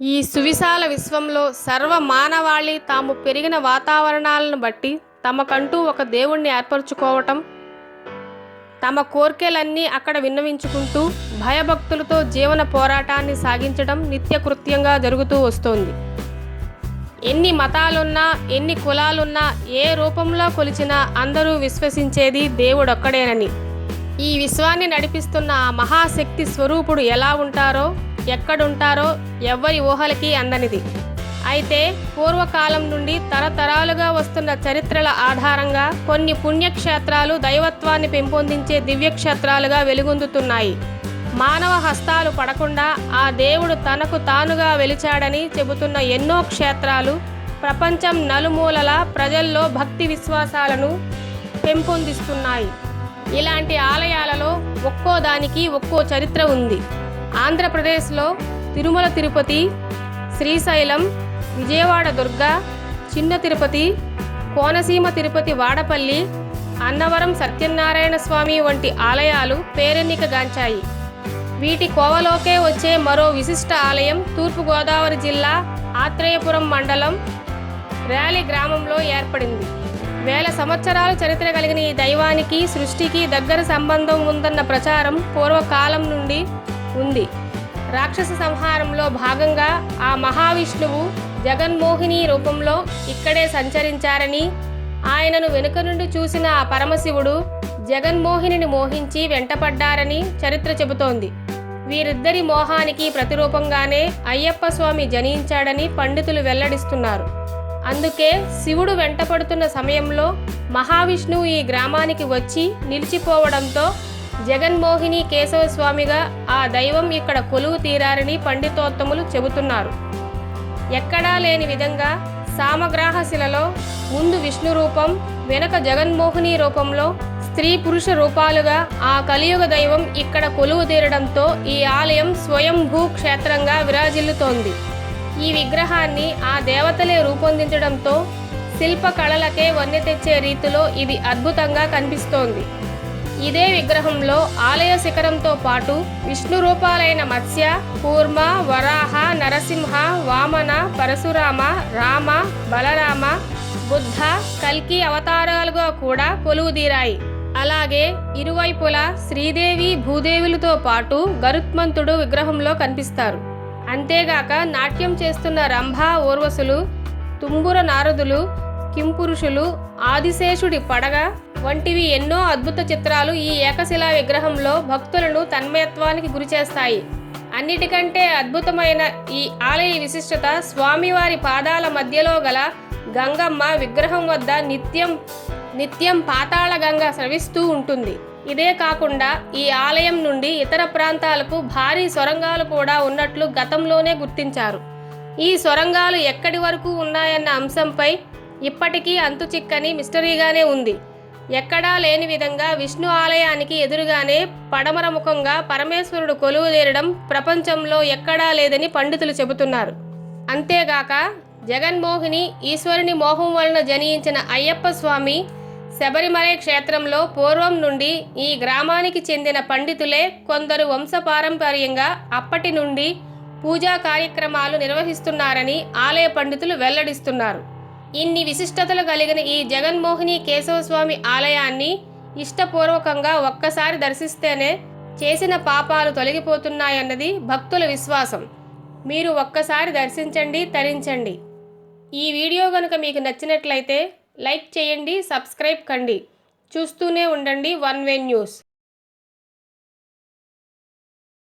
ఈ సువిశాల విశ్వంలో సర్వ మానవాళి తాము పెరిగిన వాతావరణాలను బట్టి తమకంటూ ఒక దేవుణ్ణి ఏర్పరచుకోవటం తమ కోర్కెలన్నీ అక్కడ విన్నవించుకుంటూ భయభక్తులతో జీవన పోరాటాన్ని సాగించడం నిత్యకృత్యంగా జరుగుతూ వస్తోంది. ఎన్ని మతాలున్నా ఎన్ని కులాలున్నా ఏ రూపంలో కొలిచినా అందరూ విశ్వసించేది దేవుడొక్కడేనని. ఈ విశ్వాన్ని నడిపిస్తున్న ఆ మహాశక్తి స్వరూపుడు ఎలా ఉంటారో ఎక్కడుంటారో ఎవ్వరి ఊహలకి అందనిది. అయితే పూర్వకాలం నుండి తరతరాలుగా వస్తున్న చరిత్రల ఆధారంగా కొన్ని పుణ్యక్షేత్రాలు దైవత్వాన్ని పెంపొందించే దివ్యక్షేత్రాలుగా వెలుగొందుతున్నాయి. మానవ హస్తాలు పడకుండా ఆ దేవుడు తనకు తానుగా వెలిచాడని చెబుతున్న ఎన్నో క్షేత్రాలు ప్రపంచం నలుమూలల ప్రజల్లో భక్తి విశ్వాసాలను పెంపొందిస్తున్నాయి. ఇలాంటి ఆలయాలలో ఒక్కో దానికి ఒక్కో చరిత్ర ఉంది. ఆంధ్రప్రదేశ్లో తిరుమల తిరుపతి శ్రీశైలం విజయవాడ దుర్గ చిన్న తిరుపతి కోనసీమ తిరుపతి వాడపల్లి అన్నవరం సత్యనారాయణ స్వామి వంటి ఆలయాలు పేరెన్నికగాంచాయి వీటి కోవలోకే వచ్చే మరో విశిష్ట ఆలయం తూర్పుగోదావరి జిల్లా ఆత్రేయపురం మండలం ర్యాలీ గ్రామంలో ఏర్పడింది. వేల సంవత్సరాల చరిత్ర కలిగిన ఈ దైవానికి సృష్టికి దగ్గర సంబంధం ఉందన్న ప్రచారం పూర్వకాలం నుండి ఉంది. రాక్షస సంహారంలో భాగంగా ఆ మహావిష్ణువు జగన్మోహిని రూపంలో ఇక్కడే సంచరించారని ఆయనను వెనుక నుండి చూసిన ఆ పరమశివుడు జగన్మోహిని మోహించి వెంటపడ్డారని చరిత్ర చెబుతోంది. వీరిద్దరి మోహానికి ప్రతిరూపంగానే అయ్యప్ప స్వామి జనించాడని పండితులు వెల్లడిస్తున్నారు. అందుకే శివుడు వెంటపడుతున్న సమయంలో మహావిష్ణువు ఈ గ్రామానికి వచ్చి నిలిచిపోవడంతో జగన్మోహిని కేశవ స్వామిగా ఆ దైవం ఇక్కడ కొలువు తీరారని పండితోత్తములు చెబుతున్నారు. ఎక్కడా లేని విధంగా సామగ్రాహశిలలో ముందు విష్ణు రూపం వెనక జగన్మోహిని రూపంలో స్త్రీ పురుష రూపాలుగా ఆ కలియుగ దైవం ఇక్కడ కొలువు తీరడంతో ఈ ఆలయం స్వయంభూ క్షేత్రంగా విరాజిల్లుతోంది. ఈ విగ్రహాన్ని ఆ దేవతలే రూపొందించడంతో శిల్ప కళలకే వన్నె తెచ్చే రీతిలో ఇది అద్భుతంగా కనిపిస్తోంది. ఇదే విగ్రహంలో ఆలయ శిఖరంతో పాటు విష్ణు రూపాలైన మత్స్య కూర్మ వరాహ నరసింహ వామన పరశురామ రామ బలరామ బుద్ధ కల్కి అవతారాలుగా కూడా కొలువుదీరాయి. అలాగే ఇరువైపులా శ్రీదేవి భూదేవులతో పాటు గరుత్మంతుడు విగ్రహంలో కనిపిస్తారు. అంతేగాక నాట్యం చేస్తున్న రంభ ఊర్వశులు తుంబుర నారదులు కింపురుషులు ఆదిశేషుడి పడగ వంటివి ఎన్నో అద్భుత చిత్రాలు ఈ ఏకశిలా విగ్రహంలో భక్తులను తన్మయత్వానికి గురిచేస్తాయి అన్నిటికంటే అద్భుతమైన ఈ ఆలయ విశిష్టత స్వామివారి పాదాల మధ్యలో గల గంగమ్మ విగ్రహం వద్ద నిత్యం నిత్యం పాతాళ గంగ స్రవిస్తూ ఉంటుంది. ఇదే కాకుండా ఈ ఆలయం నుండి ఇతర ప్రాంతాలకు భారీ సొరంగాలు కూడా ఉన్నట్లు గతంలోనే గుర్తించారు. ఈ సొరంగాలు ఎక్కడి వరకు ఉన్నాయన్న అంశంపై ఇప్పటికీ అంతు చిక్కని మిస్టరీగానే ఉంది. ఎక్కడా లేని విధంగా విష్ణు ఆలయానికి ఎదురుగానే పడమర ముఖంగా పరమేశ్వరుడు కొలువుదేరడం ప్రపంచంలో ఎక్కడా లేదని పండితులు చెబుతున్నారు. అంతేగాక జగన్మోహిని ఈశ్వరుని మోహం వలన జనించిన అయ్యప్ప స్వామి శబరిమలై క్షేత్రంలో పూర్వం నుండి ఈ గ్రామానికి చెందిన పండితులే కొందరు వంశపారంపర్యంగా అప్పటి నుండి పూజా కార్యక్రమాలు నిర్వహిస్తున్నారని ఆలయ పండితులు వెల్లడిస్తున్నారు. ఇన్ని విశిష్టతలు కలిగిన ఈ జగన్మోహిని కేశవస్వామి ఆలయాన్ని ఇష్టపూర్వకంగా ఒక్కసారి దర్శిస్తేనే చేసిన పాపాలు తొలగిపోతున్నాయన్నది భక్తుల విశ్వాసం. మీరు ఒక్కసారి దర్శించండి తరించండి. ఈ వీడియో కనుక మీకు నచ్చినట్లయితే లైక్ చేయండి సబ్స్క్రైబ్ కండి. చూస్తూనే ఉండండి వన్ వే న్యూస్.